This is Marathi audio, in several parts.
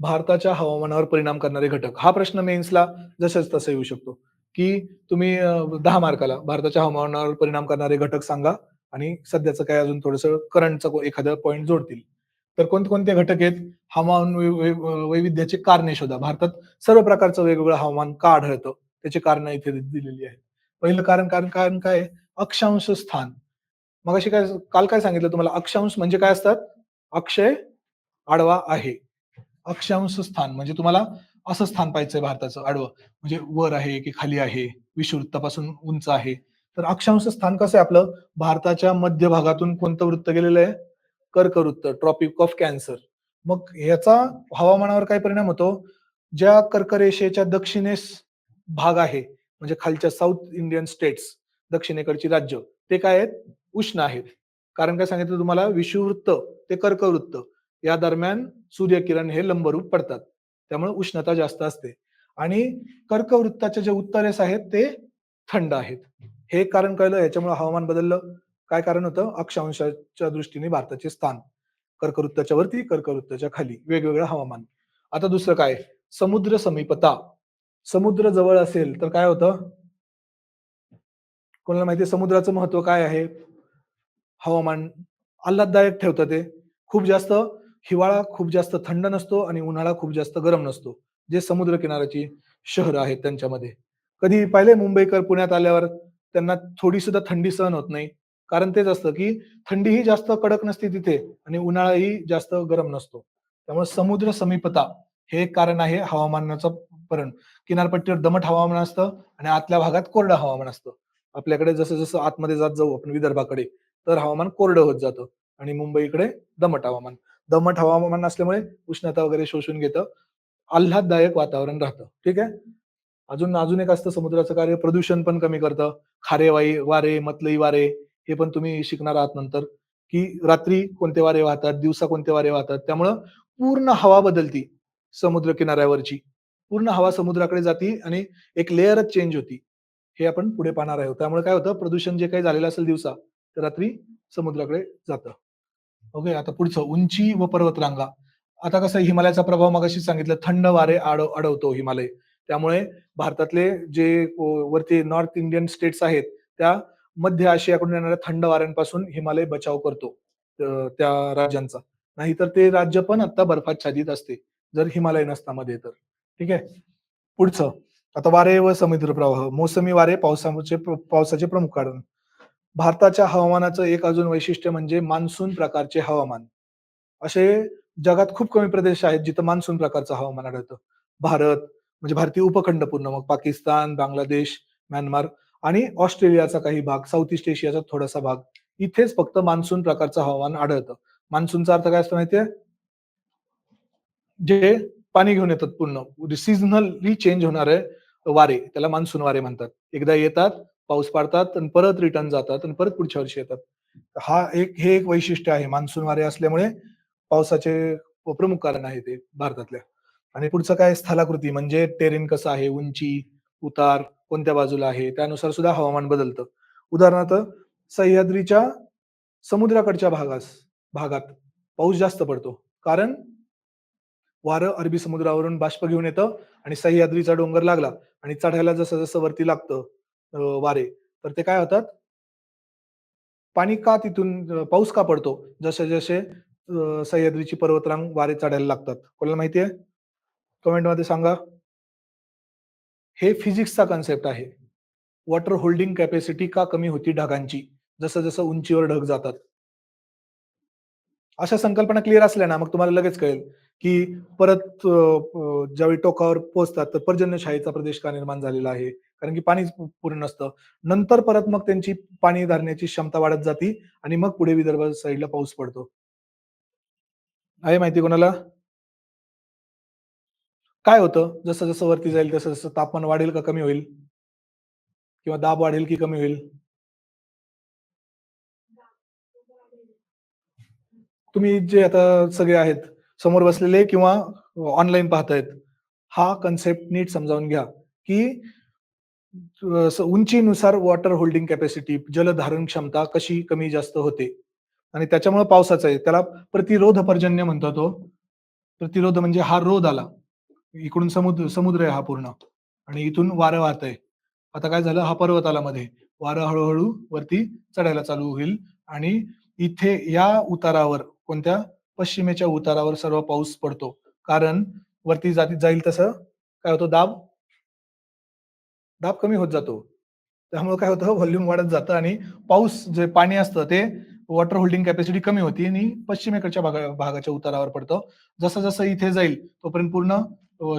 भारताच्या हवामानावर परिणाम करणारे घटक. हा प्रश्न मेन्सला जसंच तसं येऊ शकतो. की तुम्ही दहा मार्काला भारताच्या हवामानावर परिणाम करणारे घटक सांगा आणि सध्याचं काय अजून थोडस करंटचं एखादं पॉईंट जोडतील. तर कोणकोणते घटक आहेत? हवामान वैविध्याचे कारणे शोधा. भारतात सर्व प्रकारचं वेगवेगळं हवामान का आढळतं? त्याची कारण इथे दिलेली आहेत. पहिलं कारण कारण कारण काय अक्षांश स्थान. मग अशी काय काल काय सांगितलं तुम्हाला? अक्षांश म्हणजे काय असतात? अक्षय आडवा आहे. अक्षांश स्थान म्हणजे तुम्हाला असं स्थान पाहिजे भारताचं आडवं. म्हणजे वर आहे की खाली आहे विषुवृत्तापासून उंच आहे. तर अक्षांश स्थान कसं आहे आपलं? भारताच्या मध्य भागातून कोणतं वृत्त गेलेलं आहे? कर्कवृत्त ट्रॉपिक ऑफ कॅन्सर मग ह्याचा हवामानावर काय परिणाम होतो? ज्या कर्करेषेच्या दक्षिणेस भाग आहे म्हणजे खालच्या साऊथ इंडियन स्टेट्स दक्षिणेकडची राज्य ते काय आहेत? उष्ण आहेत. कारण काय सांगितलं तुम्हाला? विषुवृत्त ते कर्कवृत्त. या दरम्यान सूर्यकिरण हे लंबरूप पडतात. त्यामुळे उष्णता जास्त असते. आणि कर्कवृत्ताचे जे उत्तरेस आहेत ते थंड आहेत. हे कारण कळलं याच्यामुळे हवामान बदललं. काय कारण होतं? अक्षांशाच्या दृष्टीने भारताचे स्थान. कर्कवृत्ताच्या वरती कर्कवृत्ताच्या खाली. वेगवेगळं हवामान. आता दुसरं काय? समुद्र समीपता. समुद्र जवळ असेल तर काय होतं? कोणाला माहिती समुद्राचं महत्त्व काय आहे? हवामान आल्हाददायक ठेवतं ते. खूप जास्त हिवाळा खूप जास्त थंड नसतो आणि उन्हाळा खूप जास्त गरम नसतो जे समुद्र किनाऱ्याची शहर आहेत त्यांच्यामध्ये. कधी पाहिले मुंबईकर पुण्यात आल्यावर त्यांना थोडी सुद्धा थंडी सहन होत नाही. कारण तेच असतं की थंडीही जास्त कडक नसते तिथे आणि उन्हाळाही जास्त गरम नसतो. त्यामुळे समुद्र समीपता हे एक कारण आहे हवामानाचं परण किनारपट्टीवर दमट हवामान असतं आणि आतल्या भागात कोरडं हवामान असतं. आपल्याकडे जसं जसं आतमध्ये जात जाऊ आपण विदर्भाकडे तर हवामान कोरडं होत जातं आणि मुंबईकडे दमट हवामान. दमट हवामान असल्यामुळे उष्णता वगैरे शोषून घेतं. आल्हाददायक वातावरण राहतं. ठीक आहे? अजून अजून एक असतं समुद्राचं कार्य प्रदूषण पण कमी करतं. खारेवाई वारे मतलई वारे हे पण तुम्ही शिकणार आहात नंतर. की रात्री कोणते वारे वाहतात दिवसा कोणते वारे वाहतात त्यामुळं पूर्ण हवा बदलती समुद्र किनाऱ्यावरची. पूर्ण हवा समुद्राकडे जाती आणि एक लेअरच चेंज होती. हे आपण पुढे पाहणार आहोत. त्यामुळे काय होतं? प्रदूषण जे काही झालेलं असेल दिवसा ते रात्री समुद्राकडे जातं. ओके आता पुढचं उंची व पर्वतरांगा आता कसं हिमालयाचा प्रभाव मगाशी सांगितलं थंड वारे आड अडवतो हिमालय. त्यामुळे भारतातले जे वरती नॉर्थ इंडियन स्टेट्स आहेत त्या मध्य आशियाकडून येणाऱ्या थंड वाऱ्यांपासून हिमालय बचाव करतो त्या राज्यांचा. नाहीतर ते राज्य पण आता बर्फाच्छादित असते जर हिमालय नसता मध्ये तर. ठीक आहे? पुढचं आता वारे व समुद्र प्रवाह मोसमी वारे पावसाचे पावसाचे प्रमुख कारण. भारताच्या हवामानाचं एक अजून वैशिष्ट्य म्हणजे मान्सून प्रकारचे हवामान. असे जगात खूप कमी प्रदेश आहेत जिथं मान्सून प्रकारचं हवामान आढळतं. भारत म्हणजे भारतीय उपखंड पूर्ण मग पाकिस्तान बांगलादेश म्यानमार आणि ऑस्ट्रेलियाचा काही भाग साऊथ ईस्ट एशियाचा थोडासा भाग इथेच फक्त मान्सून प्रकारचं हवामान आढळतं. मान्सूनचा अर्थ काय असतो माहितीये? जे पाणी घेऊन येतात पूर्ण म्हणजे सिजनली चेंज होणारे वारे त्याला मान्सून वारे म्हणतात. एकदा येतात पाऊस पाडतात आणि परत रिटर्न जातात आणि परत पुढच्या वर्षी येतात. हा एक हे एक वैशिष्ट्य आहे. मान्सून वारे असल्यामुळे पावसाचे प्रमुख कारण आहे ते भारतातल्या. आणि पुढचं काय? स्थलाकृती. म्हणजे टेरेन कसं आहे? उंची उतार कोणत्या बाजूला आहे? त्यानुसार सुद्धा हवामान बदलतं. उदाहरणार्थ सह्याद्रीच्या समुद्राकडच्या भागास भागात पाऊस जास्त पडतो. कारण वारं अरबी समुद्रावरून बाष्प घेऊन येतं आणि सह्याद्रीचा डोंगर लागला आणि चढायला जसं जसं वरती लागतं वारे. तर ते काय होतात? पाणी का तिथून पाऊस का पडतो? जसे जसे सह्याद्रीची पर्वतरांग वारे चढायला लागतात. कोणाला माहितीये आहे? मध्ये सांगा. हे फिजिक्सचा कन्सेप्ट आहे. वॉटर होल्डिंग कॅपॅसिटी का कमी होती ढगांची? जसं जसं उंचीवर ढग जातात. अशा संकल्पना क्लिअर असल्या ना मग तुम्हाला लगेच कळेल की परत ज्यावेळी टोकावर पोहोचतात तर पर्जन्यशाहीचा प्रदेश का निर्माण झालेला आहे? कारण की पाणीच पूर्ण नसतं. नंतर परत मग त्यांची पाणी धरण्याची क्षमता वाढत जाते आणि मग पुढे विदर्भ साईडला पाऊस पडतो. आहे माहिती कोणाला? काय होतं? जसं जसं वरती जाईल तसं जसं तापमान वाढेल का कमी होईल? किंवा दाब वाढेल की कमी होईल? तुम्ही जे आता सगळे आहेत समोर बसलेले किंवा ऑनलाईन पाहतायत हा कन्सेप्ट नीट समजावून घ्या की उंचीनुसार वॉटर होल्डिंग कॅपॅसिटी जलधारण क्षमता कशी कमी जास्त होते? आणि त्याच्यामुळे पावसाचा आहे. त्याला प्रतिरोध पर्जन्य म्हणतो हो. तो प्रतिरोध म्हणजे हा रोध आला. इकडून समुद्र समुद्र आहे हा पूर्ण. आणि इथून वारं वाहत आहे. आता काय झालं? हा पर्वत आला मध्ये वारं हळूहळू वरती चढायला चालू होईल. आणि इथे या उतारावर कोणत्या? पश्चिमेच्या उतारावर सर्व पाऊस पडतो. कारण वरती जाती जाईल तसं काय होतं? दाब दाब कमी होत जातो. त्यामुळे काय होतं? व्हॉल्यूम वाढत जातं आणि पाऊस जे पाणी असतं ते वॉटर होल्डिंग कॅपॅसिटी कमी होती आणि पश्चिमेकडच्या भागा भागाच्या उतारावर पडतं. जसं जसं इथे जाईल तोपर्यंत पूर्ण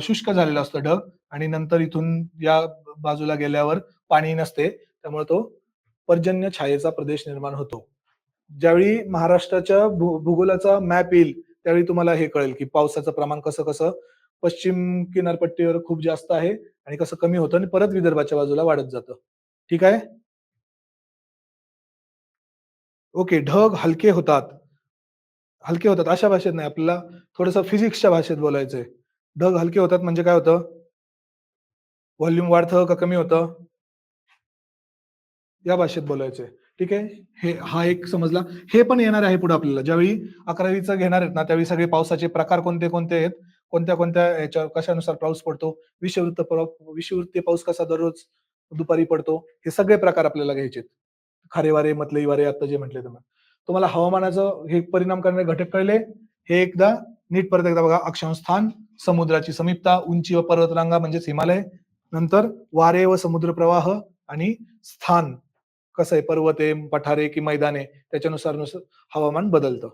शुष्क झालेलं असतं ढग आणि नंतर इथून या बाजूला गेल्यावर पाणी नसते. त्यामुळे तो पर्जन्य छायेचा प्रदेश निर्माण होतो. ज्यावेळी महाराष्ट्राच्या भू- भूगोलाचा मॅप येईल त्यावेळी तुम्हाला हे कळेल की पावसाचं प्रमाण कसं कसं पश्चिम किनारपट्टीवर खूप जास्त आहे. आणि कसं कमी होतं आणि परत विदर्भाच्या बाजूला वाढत जातं. ठीक आहे? ओके ढग हलके होतात. हलके होतात. अशा भाषेत नाही. आपल्याला थोडस फिजिक्सच्या भाषेत बोलायचंय. ढग हलके होतात म्हणजे काय होतं? व्हॉल्यूम वाढतं का कमी होतं? या भाषेत बोलायचंय. ठीक आहे? हे हा एक समजला. हे पण येणार आहे पुढे आपल्याला. ज्यावेळी अकरावीचं घेणार आहेत ना त्यावेळी सगळे पावसाचे प्रकार कोणते कोणते आहेत? कोणत्या कोणत्या याच्या कशानुसार पाऊस पडतो विषुववृत्त पाव- पाऊस कसा दररोज दुपारी पडतो हे सगळे प्रकार आपल्याला घ्यायचे खारे वारे मतलई वारे आता जे म्हटले तुम्ही. तुम्हाला हवामानाचं हे परिणाम करणारे घटक कळले हे एकदा नीट परत एकदा बघा. अक्षांश स्थान समुद्राची समीपता उंची व पर्वतरांगा म्हणजेच हिमालय. नंतर वारे व समुद्र प्रवाह आणि स्थान. कसं आहे? पर्वते पठारे की मैदाने त्याच्यानुसार नुसार हवामान बदलतं.